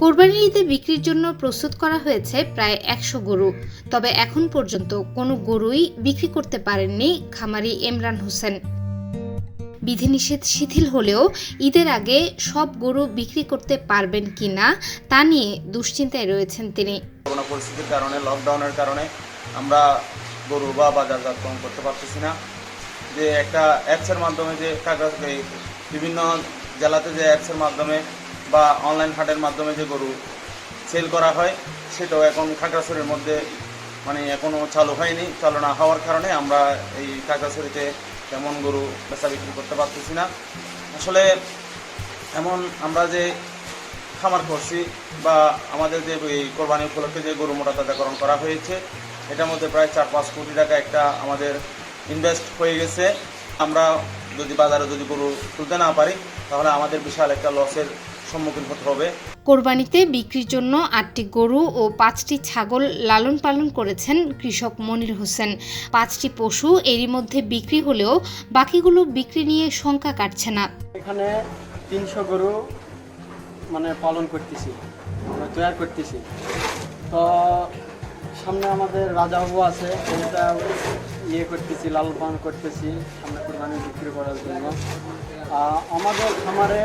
কোরবানির ঈদে বিক্রির জন্য প্রস্তুত করা হয়েছে প্রায় একশো গরু। তবে এখন পর্যন্ত কোনো গরুই বিক্রি করতে পারেননি খামারি ইমরান হোসেন। বিধিনিষেধ শিথিল হলেও ঈদের আগে সব গরু বিক্রি করতে পারবেন কিনা তা নিয়ে দুশ্চিন্তায় রয়েছেন তিনি। পরিস্থিতির কারণে লকডাউনের কারণে আমরা গরু বা বাজারজাতকরণ করতে পারতেছি না। যে একটা অ্যাপসের মাধ্যমে যে বিভিন্ন জেলাতে যে অ্যাপসের মাধ্যমে বা অনলাইন হাটের মাধ্যমে যে গরু সেল করা হয়, সেটাও এখন খাগড়াছড়ির মধ্যে মানে এখনও চালু হয়নি। চালু না হওয়ার কারণে আমরা এই খাগড়াছড়িতে তেমন গরু বেচা বিক্রি করতে পারতেছি না। আসলে এমন আমরা যে খামার করছি বা আমাদের যে এই কোরবানি উপলক্ষে যে গরু মোটা তাজাকরণ করা হয়েছে, এটার মধ্যে প্রায় চার পাঁচ কোটি টাকা একটা আমাদের ইনভেস্ট হয়ে গেছে। আমরা যদি বাজারে যদি গরু তুলতে না পারি তাহলে আমাদের বিশাল একটা লসের সম্মুখীন হতে হবে। কোরবানিতে বিক্রির জন্য আটটি গরু ও পাঁচটি ছাগল লালন পালন করেছেন কৃষক মনির হোসেন। পাঁচটি পশু এরই মধ্যে বিক্রি হলেও বাকিগুলো বিক্রি নিয়ে শঙ্কা কাটছে না। এখানে তিনশো গরু মানে পালন করতেছি মানে তৈরি করতেছি। তো সামনে আমাদের রাজা বাবু আছে এটা ইয়ে করতেছি, লালন পালন করতেছি আমরা কোরবানি বিক্রি করার জন্য। আমাদের খামারে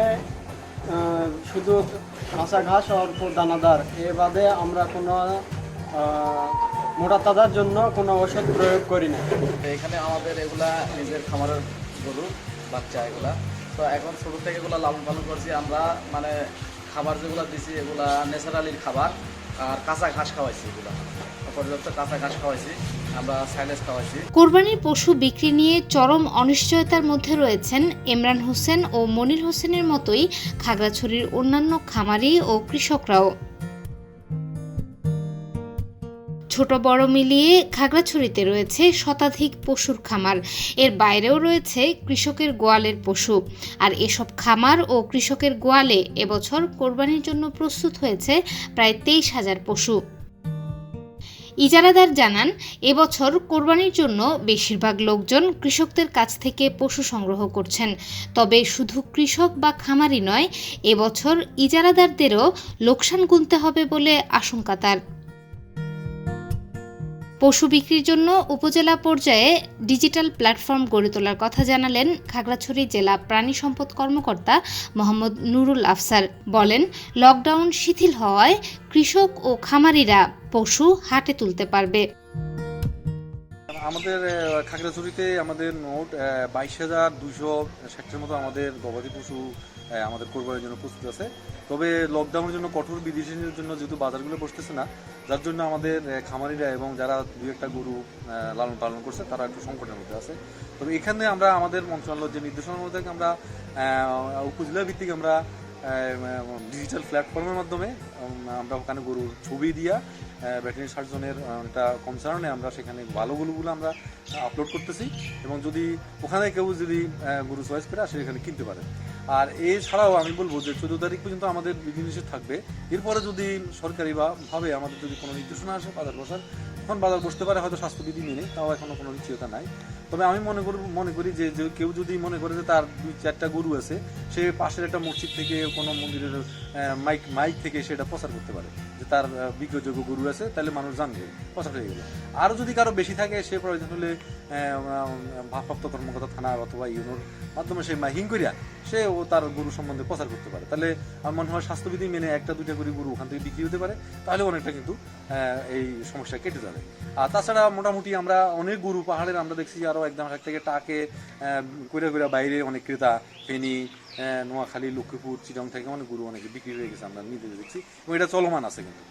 শুধু কাঁচা ঘাস অল্প দানাদার। এ বাদে আমরা কোনো মোটা তাজার জন্য কোনো ওষুধ প্রয়োগ করি না। এখানে আমাদের এগুলা নিজের খামারের গরু, বাচ্চা এগুলা। তো এখন শুরু থেকে এগুলো লালন পালন করছি আমরা। মানে খাবার যেগুলো দিছি, এগুলা ন্যাচারালির খাবার। আর কাঁচা ঘাস খাওয়াইছি কোরবানির পশু বিক্রি নিয়ে চরম অনিশ্চয়তার মধ্যে রয়েছেন ইমরান হোসেন ও মনির হোসেনের মতোই খাগড়াছড়ির অন্যান্য খামারি ও কৃষকরাও। ছোট বড় মিলিয়ে খাগড়াছড়িতে রয়েছে শতাধিক পশুর খামার। এর বাইরেও রয়েছে কৃষকের গোয়ালের পশু। আর এসব খামার ও কৃষকের গোয়ালে এবছর কোরবানির জন্য প্রস্তুত হয়েছে প্রায় তেইশ হাজার পশু। ইজারাদার জানান, এবছর কোরবানির জন্য বেশিরভাগ লোকজন কৃষকদের কাছ থেকে পশু সংগ্রহ করছেন। তবে শুধু কৃষক বা খামারি নয়, এবছর ইজারাদারদেরও লোকসান গুনতে হবে বলে আশঙ্কা তার। পশু বিক্রির জন্য উপজেলা পর্যায়ে ডিজিটাল প্ল্যাটফর্ম গড়ে তোলার কথা জানালেন খাগড়াছড়ি জেলা প্রাণী সম্পদ কর্মকর্তা মোহাম্মদ নুরুল আফসার। বলেন, লকডাউন শিথিল হওয়ায় কৃষক ও খামারিরা পশু হাটে তুলতে পারবে। আমাদের খাগড়াছড়িতে আমাদের মোট বাইশ হাজার দুশো ষাটের মতো আমাদের গবাদি পশু আমাদের কোরবানির জন্য প্রস্তুত আছে। তবে লকডাউনের জন্য কঠোর বিধিনিষেধের জন্য যেহেতু বাজারগুলো বসতেছে না, যার জন্য আমাদের খামারিরা এবং যারা দু একটা গরু লালন পালন করছে, তারা একটু সংকটের মধ্যে আছে। তবে এখানে আমরা আমাদের মন্ত্রণালয়ের যে নির্দেশনার মধ্যে আমরা উপজেলা ভিত্তিক আমরা ডিজিটাল প্ল্যাটফর্মের মাধ্যমে আমরা ওখানে গরুর ছবি দিয়া ভেটেরিনারি সার্জনের একটা কনসার্নে আমরা সেখানে ভালো গরুগুলো আমরা আপলোড করতেছি। এবং যদি ওখানে কেউ যদি গরু চয়েস করে আসে এখানে কিনতে পারে। আর এছাড়াও আমি বলব যে চোদ্দ তারিখ পর্যন্ত আমাদের বিধিনিষেধ থাকবে। এরপরে যদি সরকারি বা ভাবে আমাদের যদি কোনো নির্দেশনা আসে, বাজার বসার, তখন বাজার বসতে পারে, হয়তো স্বাস্থ্যবিধি মেনে, তাও এখনও কোনো নিশ্চয়তা নাই। তবে আমি মনে করি মনে করি যে কেউ যদি মনে করে যে তার দুই চারটা গরু আছে, সে পাশের একটা মসজিদ থেকে, কোনো মন্দিরের মাইক মাইক থেকে সেটা প্রচার করতে পারে। যে তার বিজ্ঞযোগ্য গরু আছে, তাহলে মানুষ জানবে, প্রচার হয়ে গেল। আরও যদি কারও বেশি থাকে, সে প্রয়োজন হলে ভারপ্রাপ্ত কর্মকর্তা থানা অথবা ইউনোর মাধ্যমে সে মাইকিং করিয়া, সে ও তার গরু সম্বন্ধে প্রচার করতে পারে। তাহলে আমার মনে হয় স্বাস্থ্যবিধি মেনে একটা, দুইটা করে গরু ওখান থেকে বিক্রি হতে পারে, তাহলে অনেকটা কিন্তু এই সমস্যা কেটে যাবে। আর তাছাড়া মোটামুটি আমরা অনেক গরু পাহাড়ের আমরা দেখছি আরও একদম এক থেকে টাকে করে করে বাইরে অনেক ক্রেতা, ফেনী নোয়াখালী, লক্ষ্মীপুর চিরং থেকে অনেক গরু অনেকে বিক্রি হয়ে গেছে আমরা নিজে দেখছি এবং এটা চলমান আছে কিন্তু।